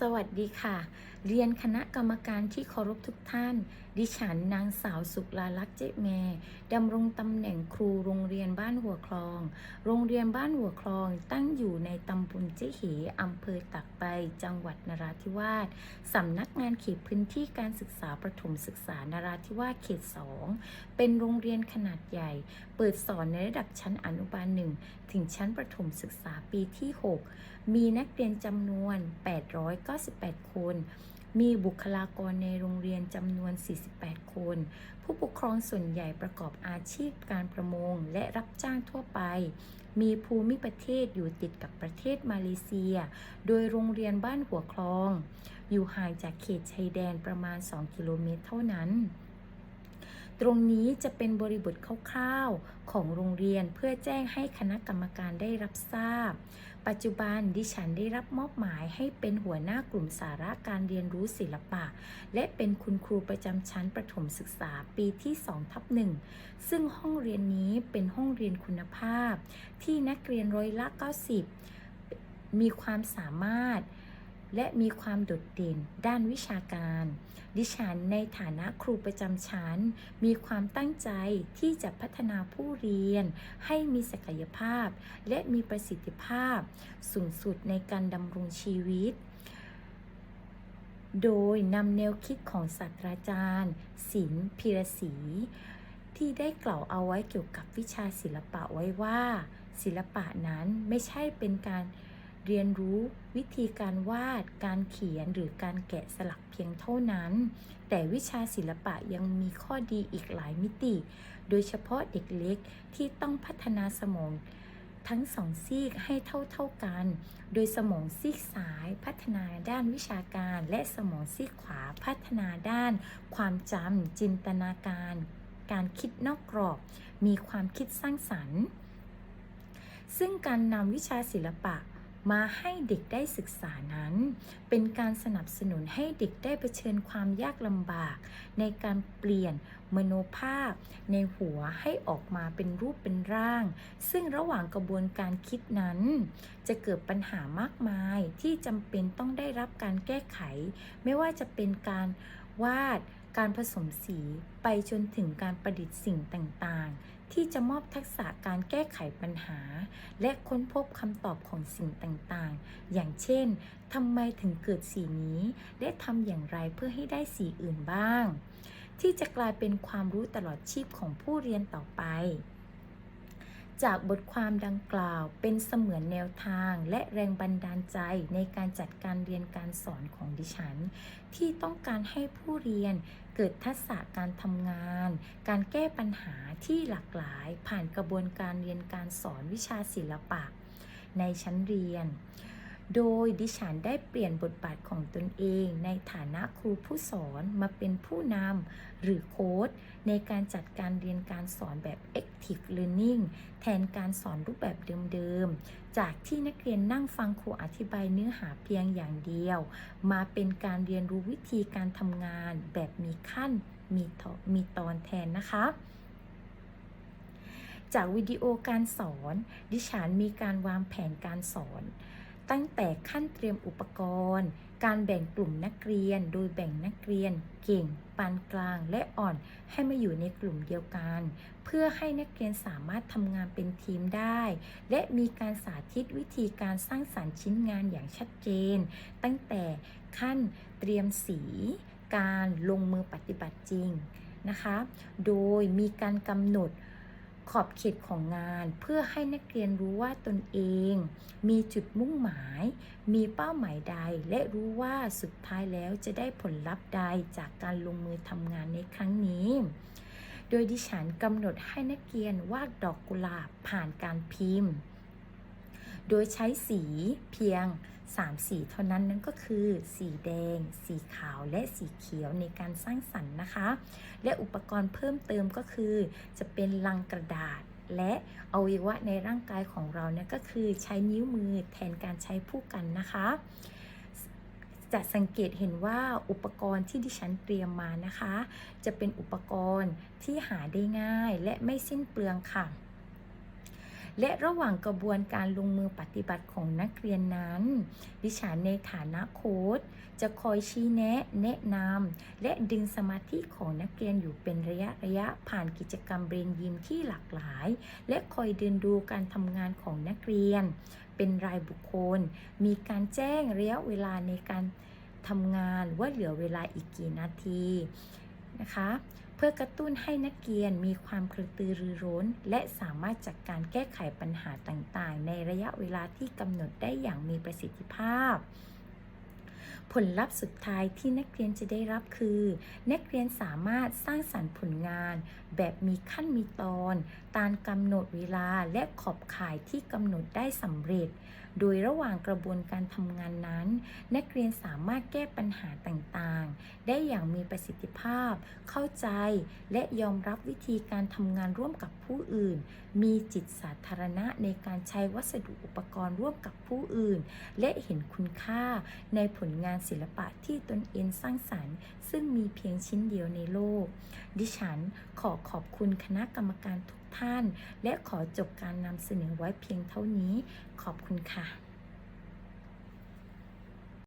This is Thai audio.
สวัสดีค่ะ เรียนคณะกรรมการที่เคารพทุกท่านดิฉันนางสาวสุลาลักษณ์เจ๊แมดำรงตำแหน่งครูโรงเรียนบ้านหัวคลอง โรงเรียนบ้านหัวคลองตั้งอยู่ในตำบลเจ๊เหอำเภอตักใบจังหวัดนราธิวาสสำนักงานเขตพื้นที่การศึกษาประถมศึกษานราธิวาสเขต 2 เป็นโรงเรียนขนาดใหญ่ เปิดสอนในระดับชั้นอนุบาล1ถึงชั้นประถมศึกษาปีที่ 6 มีนักเรียนจำนวน 898 คน มีบุคลากรในโรงเรียนจำนวน 48 คน ผู้ปกครองส่วนใหญ่ประกอบอาชีพการประมงและรับจ้างทั่วไป มีภูมิประเทศอยู่ติดกับประเทศมาเลเซีย โดยโรงเรียนบ้านหัวคลอง อยู่ห่างจากเขตชายแดนประมาณ 2 กิโลเมตรเท่านั้น ตรงนี้จะเป็นบริบทคร่าวๆ ของโรงเรียนเพื่อแจ้งให้คณะกรรมการได้รับทราบ ปัจจุบันดิฉันได้รับมอบหมายให้เป็นหัวหน้ากลุ่มสาระการเรียนรู้ศิลปะ และเป็นคุณครูประจำชั้นประถมศึกษาปีที่2ทับหนึ่งซึ่งห้องเรียนนี้เป็นห้องเรียนคุณภาพ ที่นักเรียนร้อยละ90 มีความสามารถ และมีความโดดเด่นด้านวิชาการ ดิฉันในฐานะครูประจำชั้น มีความตั้งใจที่จะพัฒนาผู้เรียน ให้มีศักยภาพ และมีประสิทธิภาพ สูงสุดในการดำรงชีวิต โดยนำแนวคิดของศาสตราจารย์ศิลป์พีรศรีที่ได้กล่าวเอาไว้เกี่ยวกับวิชาศิลปะไว้ว่า ศิลปะนั้นไม่ใช่เป็นการ เรียนรู้วิธีการวาด การเขียนหรือการแกะสลักเพียงเท่านั้น แต่วิชาศิลปะยังมีข้อดีอีกหลายมิติ โดยเฉพาะเด็กเล็กที่ต้องพัฒนาสมองทั้งสองซีกให้เท่าๆกัน โดยสมองซีกซ้ายพัฒนาด้านวิชาการ และสมองซีกขวาพัฒนาด้าน ความจำจินตนาการ การคิดนอกกรอบ มีความคิดสร้างสรรค์ ซึ่งการนำวิชาศิลปะ มาให้เด็กได้ศึกษานั้น เป็นการสนับสนุนให้เด็กได้เผชิญความยากลำบาก ในการเปลี่ยนมโนภาพ ในหัวให้ออกมาเป็นรูปเป็นร่าง ซึ่งระหว่างกระบวนการคิดนั้น จะเกิดปัญหามากมายที่จำเป็นต้องได้รับการแก้ไข ไม่ว่าจะเป็นการวาดการผสมสีไปจนถึงการประดิษฐ์สิ่งต่างๆ ที่จะมอบทักษะการแก้ไขปัญหา และค้นพบคำตอบของสิ่งต่างๆ อย่างเช่นทำไมถึงเกิดสีนี้ และทำอย่างไรเพื่อให้ได้สีอื่นบ้าง ที่จะกลายเป็นความรู้ตลอดชีพของผู้เรียนต่อไป จากบทความดังกล่าวเป็นเสมือนแนวทางและแรงบันดาลใจในการจัดการเรียนการสอนของดิฉัน ที่ต้องการให้ผู้เรียนเกิดทักษะการทำงาน การแก้ปัญหาที่หลากหลายผ่านกระบวนการเรียนการสอนวิชาศิลปะ ในชั้นเรียน โดยดิฉันได้เปลี่ยนบทบาทของตนเองในฐานะครูผู้สอนมาเป็นผู้นำหรือโค้ดในการจัดการเรียนการสอนแบบ active learning แทนการสอนรูปแบบเดิมๆ จากที่นักเรียนนั่งฟังครูอธิบายเนื้อหาเพียงอย่างเดียว มาเป็นการเรียนรู้วิธีการทำงานแบบมีขั้นมีตอนมีตอนแทนนะคะจากวิดีโอการสอน ดิฉันมีการวางแผนการสอน ตั้งแต่ขั้นเตรียมอุปกรณ์ การแบ่งกลุ่มนักเรียน โดยแบ่งนักเรียน เก่ง ปานกลาง และอ่อนให้มาอยู่ในกลุ่มเดียวกัน เพื่อให้นักเรียนสามารถทำงานเป็นทีมได้ และมีการสาธิตวิธีการสร้างสรรค์ชิ้นงานอย่างชัดเจน ตั้งแต่ขั้นเตรียมสี การลงมือปฏิบัติจริงนะคะ โดยมีการกำหนด ขอบเขตของงาน เพื่อให้นักเรียนรู้ว่าตนเอง มีจุดมุ่งหมาย มีเป้าหมายใด และรู้ว่าสุดท้ายแล้วจะได้ผลลัพธ์ใดจากการลงมือทำงานในครั้งนี้ โดยดิฉันกำหนดให้นักเรียนวาดดอกกุหลาบผ่านการพิมพ์ โดยใช้สีเพียง 3 สีเท่านั้นนั่นก็คือ สีแดง สีขาวและสีเขียวในการสร้างสรรค์นะคะ และอุปกรณ์เพิ่มเติมก็คือ จะเป็นลังกระดาษและอวัยวะในร่างกายของเราเนี่ยก็คือใช้นิ้วมือแทนการใช้ผู้กันนะคะ จะสังเกตเห็นว่าอุปกรณ์ที่ดิฉันเตรียมมานะคะ จะเป็นอุปกรณ์ที่หาได้ง่ายและไม่สิ้นเปลืองค่ะ และระหว่างกระบวนการลงมือปฏิบัติของนักเรียนนั้น ดิฉันในฐานะโค้ชจะคอยชี้แนะ แนะนำและดึงสมาธิของนักเรียนอยู่เป็นระยะระยะผ่านกิจกรรมเบรนยิมที่หลากหลาย และคอยเดินดูการทำงานของนักเรียน เป็นรายบุคคล มีการแจ้งระยะเวลาในการทำงานว่าเหลือเวลาอีกกี่นาที นะคะ เพื่อกระตุ้นให้นักเรียนมีความกระตือรือร้น และสามารถจัดกการแก้ไขปัญหาต่างๆ ในระยะเวลาที่กำหนดได้อย่างมีประสิทธิภาพผลลัพธ์สุดท้ายที่นักเรียนจะได้รับคือ นักเรียนสามารถสร้างสรรค์ผลงาน แบบมีขั้นมีตอนตามกำหนดเวลาและขอบข่ายที่กำหนดได้สำเร็จ โดยระหว่างกระบวนการทำงานนั้น นักเรียนสามารถแก้ปัญหาต่างๆ ได้อย่างมีประสิทธิภาพ เข้าใจ และยอมรับวิธีการทำงานร่วมกับผู้อื่น มีจิตสาธารณะในการใช้วัสดุอุปกรณ์ร่วมกับผู้อื่น และเห็นคุณค่าในผลงานศิลปะที่ตนเองสร้างสรรค์ ซึ่งมีเพียงชิ้นเดียวในโลก ดิฉันขอขอบคุณคณะกรรมการทุกท่าน และขอจบการนำเสนอไว้เพียงเท่านี้ ขอบคุณค่ะ